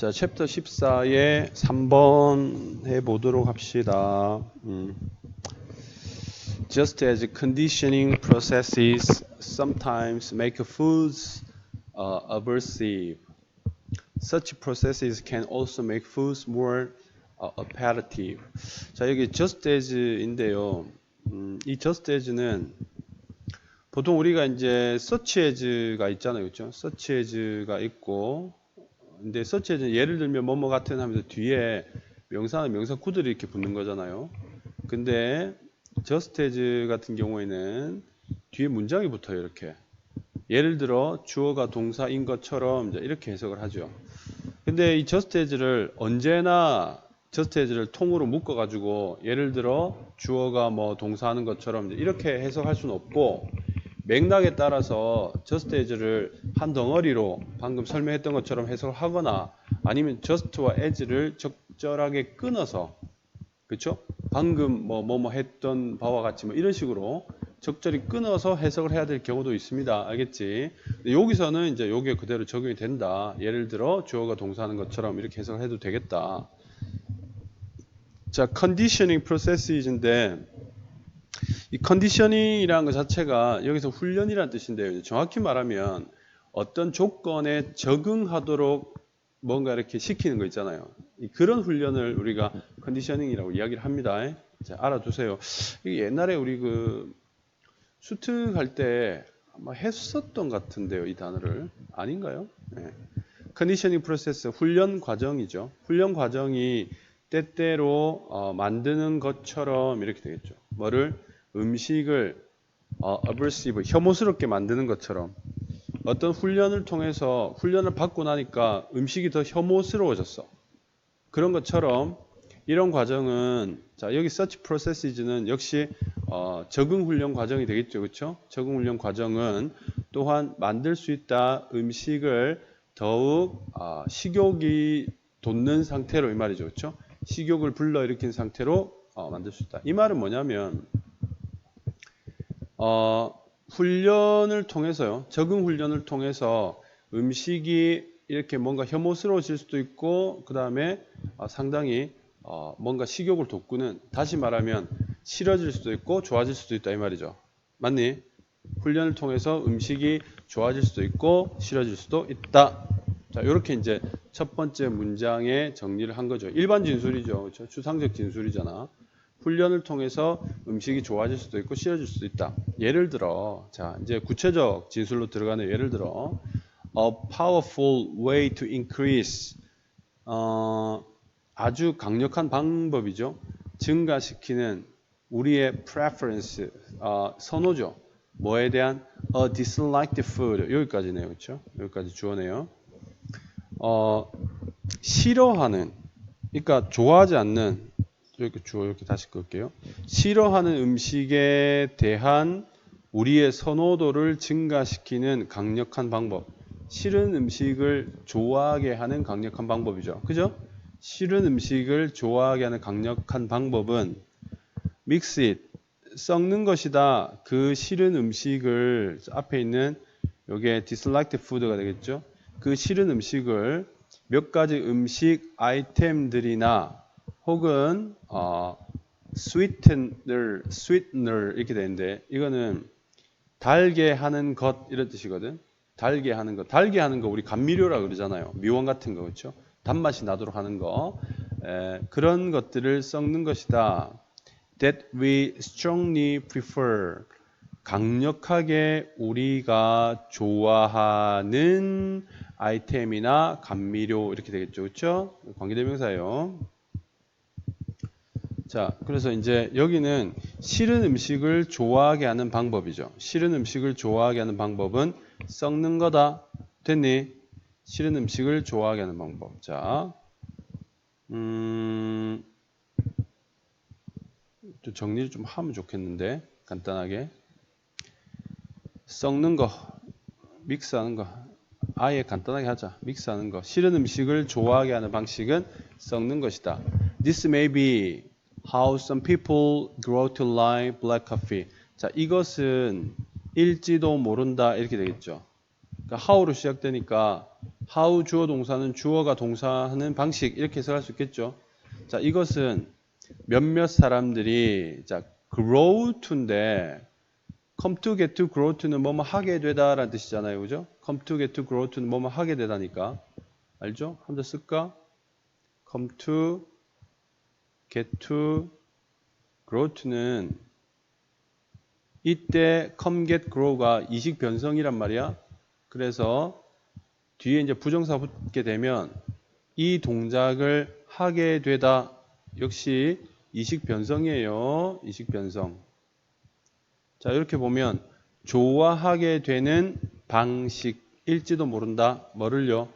자, 챕터 14의 3번 해 보도록 합시다. 음. Just as conditioning processes sometimes make foods uh, aversive, such processes can also make foods more uh, appetitive. 자, 여기 just as인데요. 음, 이 just as는 보통 우리가 이제 search as가 있잖아요. 그렇죠? search as가 있고 근데 as는 예를 들면 뭐뭐 같은 하면서 뒤에 명사나 명사 구들이 이렇게 붙는 거잖아요. 근데 as 같은 경우에는 뒤에 문장이 붙어요. 이렇게. 예를 들어 주어가 동사인 것처럼 이렇게 해석을 하죠. 근데 이 as를 언제나 as를 통으로 묶어 가지고 예를 들어 주어가 뭐 동사하는 것처럼 이렇게 해석할 수는 없고 맥락에 따라서 as를 한 덩어리로 방금 설명했던 것처럼 해석을 하거나 아니면 just와 as를 적절하게 끊어서 그렇죠? 방금 뭐 뭐 뭐 했던 바와 같이 뭐 이런 식으로 적절히 끊어서 해석을 해야 될 경우도 있습니다. 알겠지? 여기서는 이제 요게 그대로 적용이 된다. 예를 들어 주어가 동사하는 것처럼 이렇게 해석을 해도 되겠다. 자, conditioning processes인데 이 컨디셔닝이라는 것 자체가 여기서 훈련이라는 뜻인데요. 정확히 말하면 어떤 조건에 적응하도록 뭔가 이렇게 시키는 거 있잖아요. 이 그런 훈련을 우리가 컨디셔닝이라고 이야기를 합니다. 자, 알아두세요. 옛날에 우리 그 수특 할때 아마 했었던 것 같은데요. 이 단어를 아닌가요? 네. 컨디셔닝 프로세스 훈련 과정이죠. 훈련 과정이 때때로 어, 만드는 것처럼 이렇게 되겠죠. 뭐를 음식을 어, aversive, 혐오스럽게 만드는 것처럼 어떤 훈련을 통해서 훈련을 받고 나니까 음식이 더 혐오스러워졌어. 그런 것처럼 이런 과정은 자 여기 search processes는 역시 어, 적응 훈련 과정이 되겠죠, 그렇죠? 적응 훈련 과정은 또한 만들 수 있다 음식을 더욱 어, 식욕이 돋는 상태로 이 말이죠, 그렇죠? 식욕을 불러 일으킨 상태로 어, 만들 수 있다. 이 말은 뭐냐면 어, 훈련을 통해서요. 적응 훈련을 통해서 음식이 이렇게 뭔가 혐오스러워질 수도 있고 그 다음에 어, 상당히 어, 뭔가 식욕을 돋구는 다시 말하면 싫어질 수도 있고 좋아질 수도 있다 이 말이죠. 맞니? 훈련을 통해서 음식이 좋아질 수도 있고 싫어질 수도 있다. 자, 이렇게 이제 첫 번째 문장에 정리를 한 거죠. 일반 진술이죠. 그렇죠? 추상적 진술이잖아. 훈련을 통해서 음식이 좋아질 수도 있고 싫어질 수도 있다. 예를 들어, 자, 이제 구체적 진술로 들어가는 예를 들어, a powerful way to increase, 어, 아주 강력한 방법이죠. 증가시키는 우리의 preference, 어, 선호죠. 뭐에 대한 a disliked food 여기까지네요, 그렇죠? 여기까지 주어네요. 어, 싫어하는, 그러니까 좋아하지 않는 이렇게 주어 이렇게 다시 끌게요. 싫어하는 음식에 대한 우리의 선호도를 증가시키는 강력한 방법. 싫은 음식을 좋아하게 하는 강력한 방법이죠. 그죠? 싫은 음식을 좋아하게 하는 강력한 방법은 mix it, 썩는 것이다. 그 싫은 음식을 앞에 있는 요게 disliked food가 되겠죠. 그 싫은 음식을 몇 가지 음식 아이템들이나 혹은 어, sweetener, sweetener 이렇게 되는데 이거는 달게 하는 것 이런 뜻이거든. 달게 하는 것, 달게 하는 거 우리 감미료라 그러잖아요. 미원 같은 거 그렇죠? 단맛이 나도록 하는 거 에, 그런 것들을 썩는 것이다. That we strongly prefer 강력하게 우리가 좋아하는 아이템이나 감미료 이렇게 되겠죠, 그렇죠? 관계대명사예요. 자, 그래서 이제 여기는 싫은 음식을 좋아하게 하는 방법이죠. 싫은 음식을 좋아하게 하는 방법은 썩는 거다. 됐니? 싫은 음식을 좋아하게 하는 방법. 자, 음, 또 정리를 좀 하면 좋겠는데, 간단하게. 썩는 거, 믹스하는 거. 아예 간단하게 하자. 믹스하는 거. 싫은 음식을 좋아하게 하는 방식은 썩는 것이다. This may be How some people grow to like black coffee. 자, 이것은 일지도 모른다 이렇게 되겠죠. 그러니까 how로 시작되니까 how 주어 동사는 주어가 동사하는 방식 이렇게 해석할 수 있겠죠. 자, 이것은 몇몇 사람들이 자, grow to인데 come to get to grow to는 뭐뭐 하게 되다라는 뜻이잖아요. 그죠? come to get to grow to는 뭐뭐 하게 되다니까. 알죠? 한번더 쓸까? come to get to grow to는 이때 come get grow가 이식 변성이란 말이야. 그래서 뒤에 이제 부정사 붙게 되면 이 동작을 하게 되다 역시 이식 변성이에요. 이식 변성. 자, 이렇게 보면 좋아하게 되는 방식일지도 모른다. 뭐를요?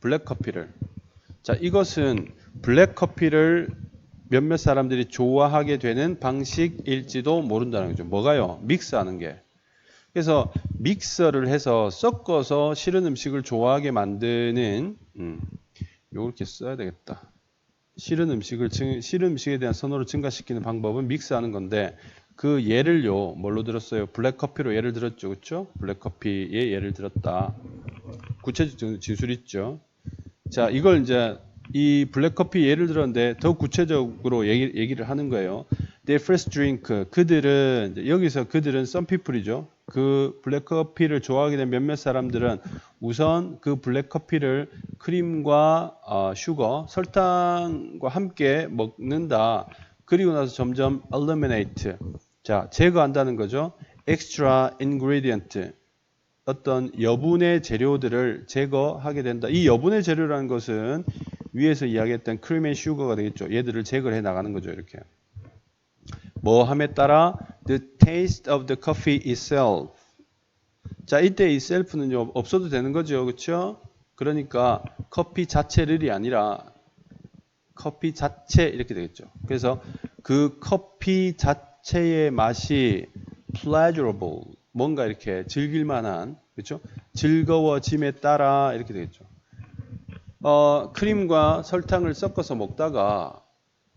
블랙커피를. 자, 이것은 블랙커피를 몇몇 사람들이 좋아하게 되는 방식일지도 모른다는 거죠. 뭐가요? 믹스하는 게. 그래서 믹서를 해서 섞어서 싫은 음식을 좋아하게 만드는 음, 요렇게 써야 되겠다. 싫은 음식을 증- 싫은 음식에 대한 선호를 증가시키는 방법은 믹스하는 건데 그 예를요 뭘로 들었어요? 블랙커피로 예를 들었죠, 그렇죠? 블랙커피의 예를 들었다. 구체적 진술 있죠. 자, 이걸 이제 이 블랙커피 예를 들었는데 더 구체적으로 얘기, 얘기 를 하는 거예요. Their first drink. 그들은 여기서 그들은 some people이죠. 그 블랙커피를 좋아하게 된 몇몇 사람들은 우선 그 블랙커피를 크림과 어, 슈거, 설탕과 함께 먹는다. 그리고 나서 점점 eliminate. 자, 제거한다는 거죠. extra ingredient. 어떤 여분의 재료들을 제거하게 된다. 이 여분의 재료라는 것은 위에서 이야기했던 크림 앤 슈거가 되겠죠. 얘들을 제거를 해 나가는 거죠. 이렇게. 뭐 함에 따라 the taste of the coffee itself. 자, 이때 itself는요. 없어도 되는 거죠. 그렇죠? 그러니까 커피 자체를이 아니라 커피 자체 이렇게 되겠죠. 그래서 그 커피 자체의 맛이 pleasurable 뭔가 이렇게 즐길 만한 그렇죠? 즐거워짐에 따라 이렇게 되겠죠. 어, 크림과 설탕을 섞어서 먹다가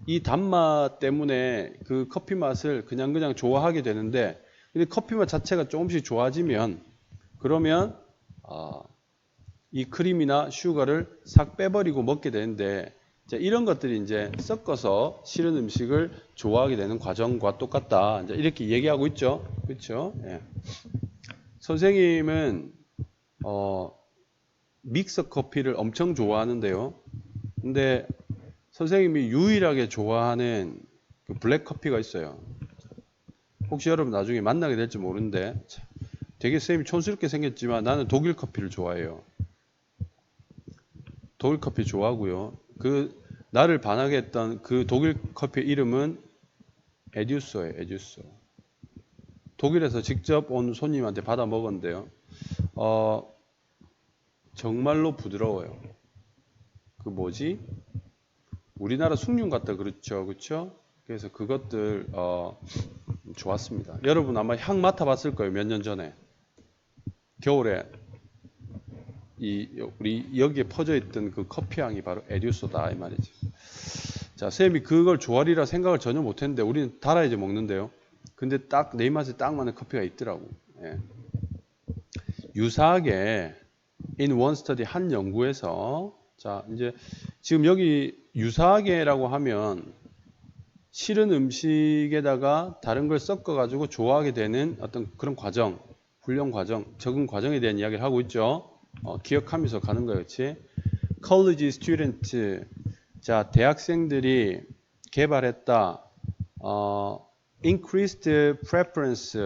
이 단맛 때문에 그 커피 맛을 그냥 그냥 좋아하게 되는데 근데 커피 맛 자체가 조금씩 좋아지면 그러면 어, 이 크림이나 슈거를 싹 빼버리고 먹게 되는데 자, 이런 것들이 이제 섞어서 싫은 음식을 좋아하게 되는 과정과 똑같다. 이렇게 얘기하고 있죠. 그렇죠? 예. 선생님은 어, 믹서 커피를 엄청 좋아하는데요. 근데 선생님이 유일하게 좋아하는 그 블랙 커피가 있어요. 혹시 여러분 나중에 만나게 될지 모르는데 참, 되게 선생님이 촌스럽게 생겼지만 나는 독일 커피를 좋아해요. 독일 커피 좋아하고요. 그 나를 반하게 했던 그 독일 커피 이름은 에듀소예요. 에듀소. 독일에서 직접 온 손님한테 받아 먹었는데요. 어, 정말로 부드러워요. 그 뭐지? 우리나라 숭늉 같다 그렇죠, 그렇죠? 그래서 그것들 어, 좋았습니다. 여러분 아마 향 맡아봤을 거예요, 몇 년 전에 겨울에 이 우리 여기에 퍼져 있던 그 커피 향이 바로 에듀소다 이 말이지. 자, 쌤이 그걸 좋아하리라 생각을 전혀 못했는데 우리는 달아야지 먹는데요. 근데 딱 내 입맛에 딱 맞는 커피가 있더라고. 예. 유사하게 in one study 한 연구에서 자 이제 지금 여기 유사하게라고 하면 싫은 음식에다가 다른 걸 섞어 가지고 좋아하게 되는 어떤 그런 과정, 훈련 과정, 적응 과정에 대한 이야기를 하고 있죠. 어, 기억하면서 가는 그렇지? college student 자 대학생들이 개발했다. 어, increased preference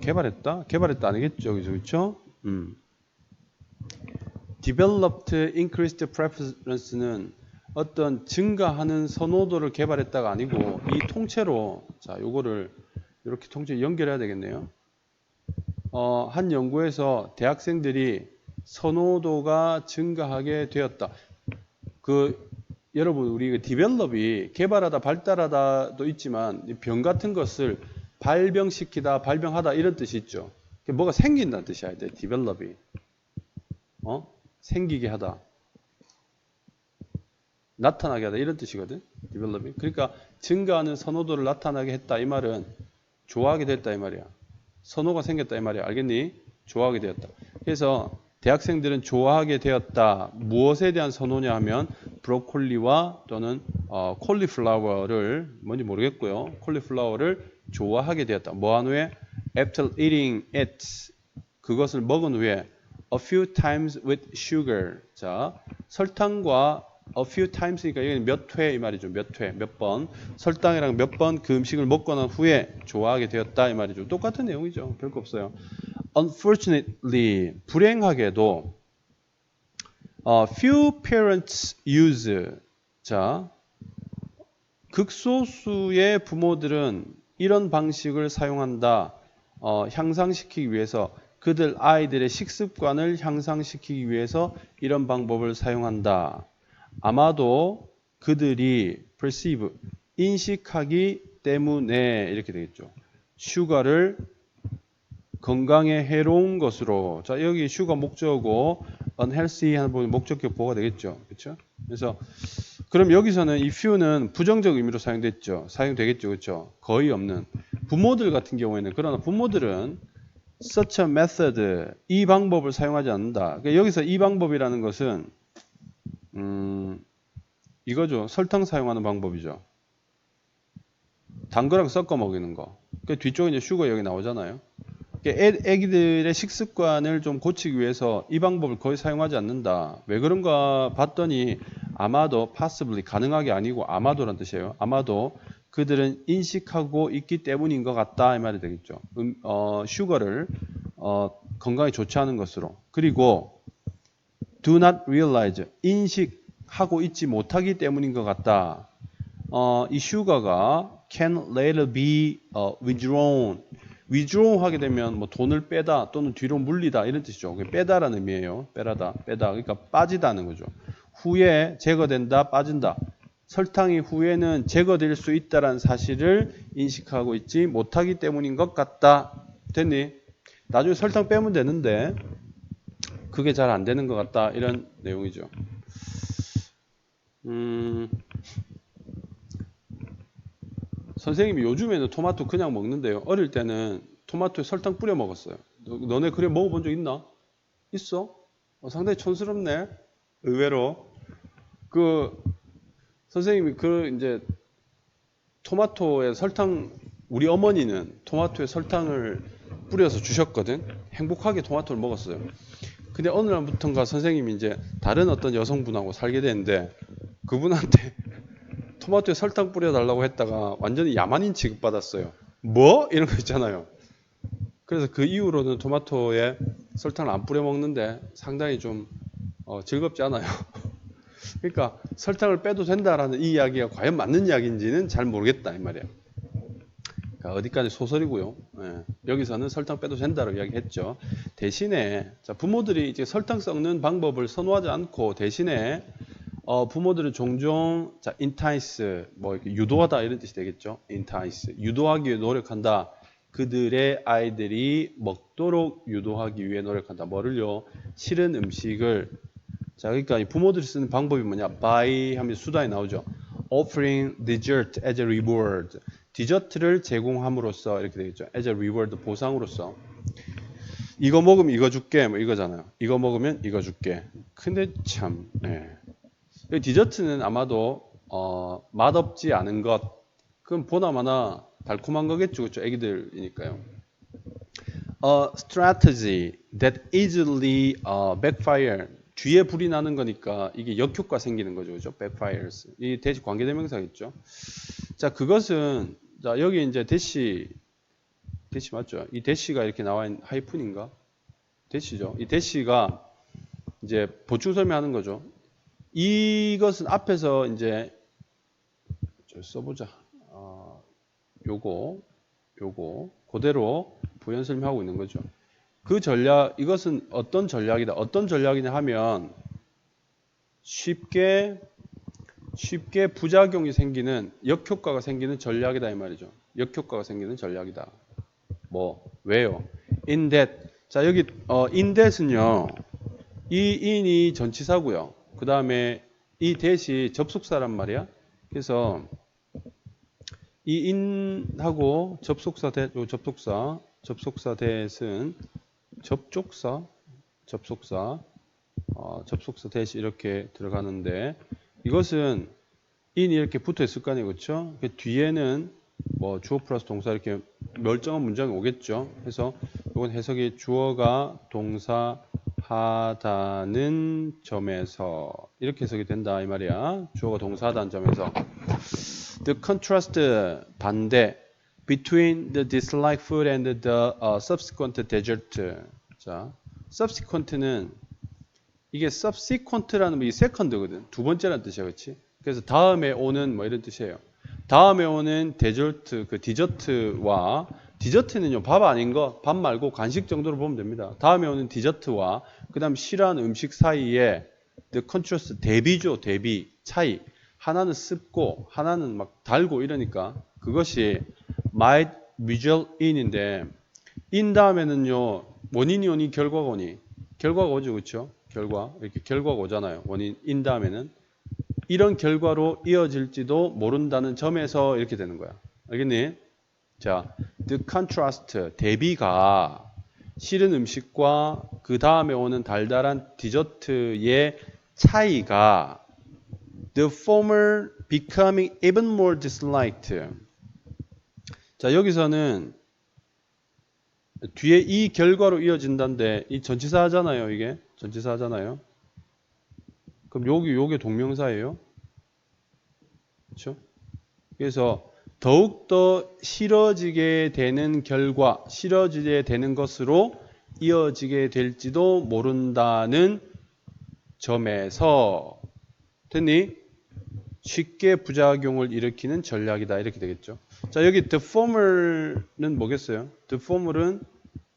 개발했다? 개발했다 아니겠죠, 그죠, 그렇죠? 음. Developed increased preference는 어떤 증가하는 선호도를 개발했다가 아니고 이 통째로 자 요거를 이렇게 통째 연결해야 되겠네요. 어, 한 연구에서 대학생들이 선호도가 증가하게 되었다. 그 여러분 우리 그 디벨롭이 개발하다 발달하다도 있지만 이병 같은 것을 발병시키다 발병하다 이런 뜻이 있죠. 뭐가 생긴다는 뜻이야. 돼. 디벨롭이 어 생기게 하다. 나타나게 하다 이런 뜻이거든. 디벨롭이. 그러니까 증가하는 선호도를 나타나게 했다 이 말은 좋아하게 됐다 이 말이야. 선호가 생겼다 이 말이야. 알겠니? 좋아하게 되었다. 그래서 대학생들은 좋아하게 되었다. 무엇에 대한 선호냐 하면 브로콜리와 또는 어, 콜리플라워를 뭔지 모르겠고요. 콜리플라워를 좋아하게 되었다. 뭐한 후에 after eating it 그것을 먹은 후에 a few times with sugar. 자, 설탕과 a few times니까 여기는 몇회 이 말이죠. 몇 회, 몇 번. 설탕이랑 몇 번 그 음식을 먹고 난 후에 좋아하게 되었다 이 말이죠. 똑같은 내용이죠. 별거 없어요. Unfortunately, 불행하게도 어, few parents use 자 극소수의 부모들은 이런 방식을 사용한다. 어, 향상시키기 위해서 그들 아이들의 식습관을 향상시키기 위해서 이런 방법을 사용한다. 아마도 그들이 perceive 인식하기 때문에 이렇게 되겠죠. 슈가를 건강에 해로운 것으로 자 여기 슈가 목적어고 unhealthy 하는 부분 목적격 보호가 되겠죠. 그렇죠? 그래서 그럼 여기서는 이 few는 부정적 의미로 사용됐죠. 사용되겠죠. 그렇죠? 거의 없는 부모들 같은 경우에는 그러나 부모들은 such a method 이 방법을 사용하지 않는다. 그러니까 여기서 이 방법이라는 것은 음 이거죠. 설탕 사용하는 방법이죠. 단 거랑 섞어 먹이는 거. 그 뒤쪽에 이제 슈가 여기 나오잖아요. 그러니까 애, 애기들의 식습관을 좀 고치기 위해서 이 방법을 거의 사용하지 않는다. 왜 그런가 봤더니 아마도 possibly 가능하게 아니고 아마도란 뜻이에요. 아마도 그들은 인식하고 있기 때문인 것 같다 이 말이 되겠죠. 음, 어, 슈거를 어, 건강에 좋지 않은 것으로 그리고 do not realize 인식하고 있지 못하기 때문인 것 같다. 어, 이 슈거가 can later be 어, withdrawn withdraw 하게 되면 뭐 돈을 빼다 또는 뒤로 물리다 이런 뜻이죠. 빼다라는 의미예요. 빼라다, 빼다. 그러니까 빠지다는 거죠. 후에 제거된다, 빠진다. 설탕이 후에는 제거될 수 있다는 사실을 인식하고 있지 못하기 때문인 것 같다. 됐니? 나중에 설탕 빼면 되는데 그게 잘 안 되는 것 같다. 이런 내용이죠. 음, 선생님이 요즘에는 토마토 그냥 먹는데요. 어릴 때는 토마토에 설탕 뿌려 먹었어요. 너, 너네 그래 먹어본 적 있나? 있어? 어, 상당히 촌스럽네. 의외로. 그 선생님이 그 이제 토마토에 설탕 우리 어머니는 토마토에 설탕을 뿌려서 주셨거든. 행복하게 토마토를 먹었어요. 근데 어느 날부터인가 선생님이 이제 다른 어떤 여성분하고 살게 됐는데 그분한테 토마토에 설탕 뿌려달라고 했다가 완전히 야만인 취급받았어요. 뭐? 이런 거 있잖아요. 그래서 그 이후로는 토마토에 설탕을 안 뿌려 먹는데 상당히 좀 어, 즐겁지 않아요. 그러니까 설탕을 빼도 된다라는 이 이야기가 과연 맞는 이야기인지는 잘 모르겠다 이 말이에요. 그러니까 어디까지 소설이고요. 예, 여기서는 설탕 빼도 된다고 이야기했죠. 대신에 자, 부모들이 이제 설탕 섞는 방법을 선호하지 않고 대신에 어, 부모들은 종종 자, entice 뭐 유도하다 이런 뜻이 되겠죠. entice 유도하기 위해 노력한다. 그들의 아이들이 먹도록 유도하기 위해 노력한다. 뭐를요? 싫은 음식을 자, 그러니까 이 부모들이 쓰는 방법이 뭐냐? buy 하면 수단이 나오죠. offering dessert as a reward. 디저트를 제공함으로써 이렇게 되겠죠. as a reward 보상으로서. 이거 먹으면 이거 줄게 뭐 이거잖아요. 이거 먹으면 이거 줄게. 근데 참 예. 이 디저트는 아마도 어, 맛없지 않은 것. 그럼 보나마나 달콤한 거겠죠. 그렇죠? 애기들이니까요. A strategy that easily uh, backfire. 뒤에 불이 나는 거니까 이게 역효과 생기는 거죠. 그죠? backfires. 이 대시 관계 대명사겠죠. 자, 그것은 자, 여기 이제 대시 대시 맞죠? 이 대시가 이렇게 나와 있는 하이픈인가? 대시죠. 이 대시가 이제 보충 설명하는 거죠. 이것은 앞에서 이제 저 써보자. 어, 요거, 요거 그대로 부연 설명하고 있는 거죠. 그 전략, 이것은 어떤 전략이다. 어떤 전략이냐 하면 쉽게 쉽게 부작용이 생기는 역효과가 생기는 전략이다 이 말이죠. 역효과가 생기는 전략이다. 뭐 왜요? in that 자 여기 어, in that은요. 이 in이 전치사고요. 그 다음에 이 that이 접속사란 말이야. 그래서 이 in하고 접속사 that, 요 접속사, 접속사 that은 접촉사, 접속사 어, 접속사 대시 이렇게 들어가는데 이것은 in 이렇게 붙어 있을 거 아니에요. 그렇죠 그 뒤에는 뭐 주어 플러스 동사 이렇게 멸정한 문장이 오겠죠? 그래서 이건 해석이 주어가 동사 하다는 점에서 이렇게 해석이 된다 이 말이야. 주어가 동사하다는 점에서. The contrast 반대 between the disliked food and the uh, subsequent dessert. 자 subsequent는 이게 subsequent라는 게 second거든. 두 번째라는 뜻이야 그렇지 그래서 다음에 오는 뭐 이런 뜻이에요. 다음에 오는 데저트 그 디저트와 디저트는요 밥 아닌 거 밥 말고 간식 정도로 보면 됩니다. 다음에 오는 디저트와 그 다음 싫어하는 음식 사이에 the contrast 대비죠 대비 차이. 하나는 습고 하나는 막 달고 이러니까 그것이 might result in인데 in 다음에는요 원인이 오니 결과가 오니. 결과가 오죠 그렇죠 결과. 이렇게 결과가 오잖아요. 원인 in 다음에는. 이런 결과로 이어질지도 모른다는 점에서 이렇게 되는 거야. 알겠니? 자, the contrast 대비가 싫은 음식과 그 다음에 오는 달달한 디저트의 차이가 the former becoming even more disliked. 자, 여기서는 뒤에 이 결과로 이어진다는데 이 전치사 하잖아요, 이게. 전치사 하잖아요. 그럼 여기 요게 동명사예요. 그렇죠? 그래서 더욱더 싫어지게 되는 결과, 싫어지게 되는 것으로 이어지게 될지도 모른다는 점에서 됐니? 쉽게 부작용을 일으키는 전략이다 이렇게 되겠죠. 자 여기 the former는 뭐겠어요? the former은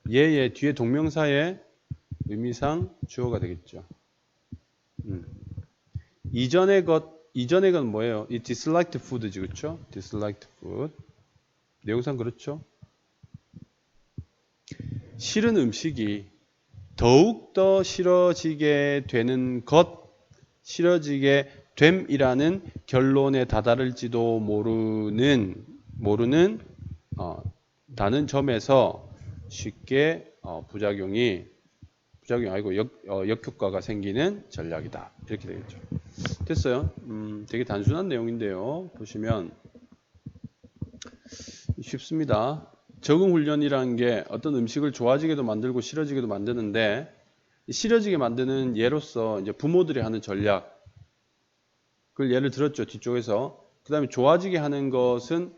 얘의 뒤에 동명사의 의미상 주어가 되겠죠. 음. 이전의 것 이전의 건 뭐예요? 이 disliked food지 그렇죠? disliked food 내용상 그렇죠? 싫은 음식이 더욱 더 싫어지게 되는 것, 싫어지게 됨이라는 결론에 다다를지도 모르는 모르는 어, 다는 점에서 쉽게 어, 부작용이 부작용이 아니고 역, 어, 역효과가 생기는 전략이다 이렇게 되겠죠. 됐어요. 음, 되게 단순한 내용인데요. 보시면 쉽습니다. 적응 훈련이라는 게 어떤 음식을 좋아지게도 만들고 싫어지게도 만드는데 이 싫어지게 만드는 예로서 이제 부모들이 하는 전략 그걸 예를 들었죠 뒤쪽에서 그 다음에 좋아지게 하는 것은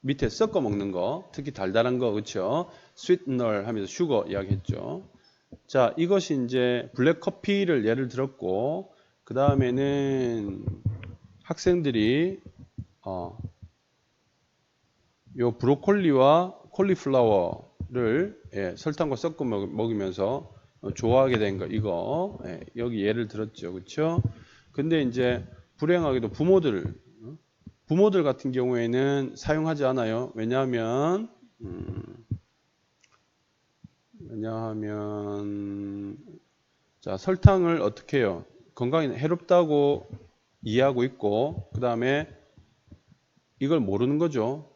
밑에 섞어 먹는 거. 특히 달달한 거 그렇죠 스위트널 하면서 슈거 이야기했죠. 자 이것이 이제 블랙 커피를 예를 들었고 그 다음에는 학생들이 어, 요 브로콜리와 콜리플라워를 예, 설탕과 섞어 먹, 먹으면서 어, 좋아하게 된 거 이거. 예, 여기 예를 들었죠. 그렇죠 근데 이제 불행하게도 부모들 어? 부모들 같은 경우에는 사용하지 않아요. 왜냐하면 음, 왜냐하면 자 설탕을 어떻게 해요? 건강에 해롭다고 이해하고 있고 그 다음에 이걸 모르는 거죠.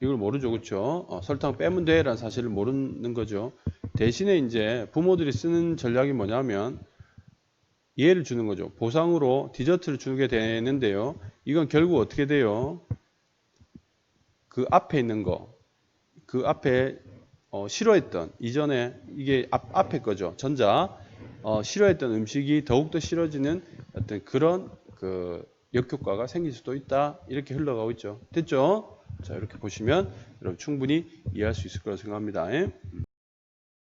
이걸 모르죠. 그렇죠? 어, 설탕 빼면 돼라는 사실을 모르는 거죠. 대신에 이제 부모들이 쓰는 전략이 뭐냐면 이해를 주는 거죠. 보상으로 디저트를 주게 되는데요 이건 결국 어떻게 돼요? 그 앞에 있는 거 그 앞에 어, 싫어했던 이전에 이게 앞, 앞에 거죠. 전자 어, 싫어했던 음식이 더욱더 싫어지는 어떤 그런 그 역효과가 생길 수도 있다. 이렇게 흘러가고 있죠. 됐죠? 자 이렇게 보시면 여러분 충분히 이해할 수 있을 거라고 생각합니다. 예?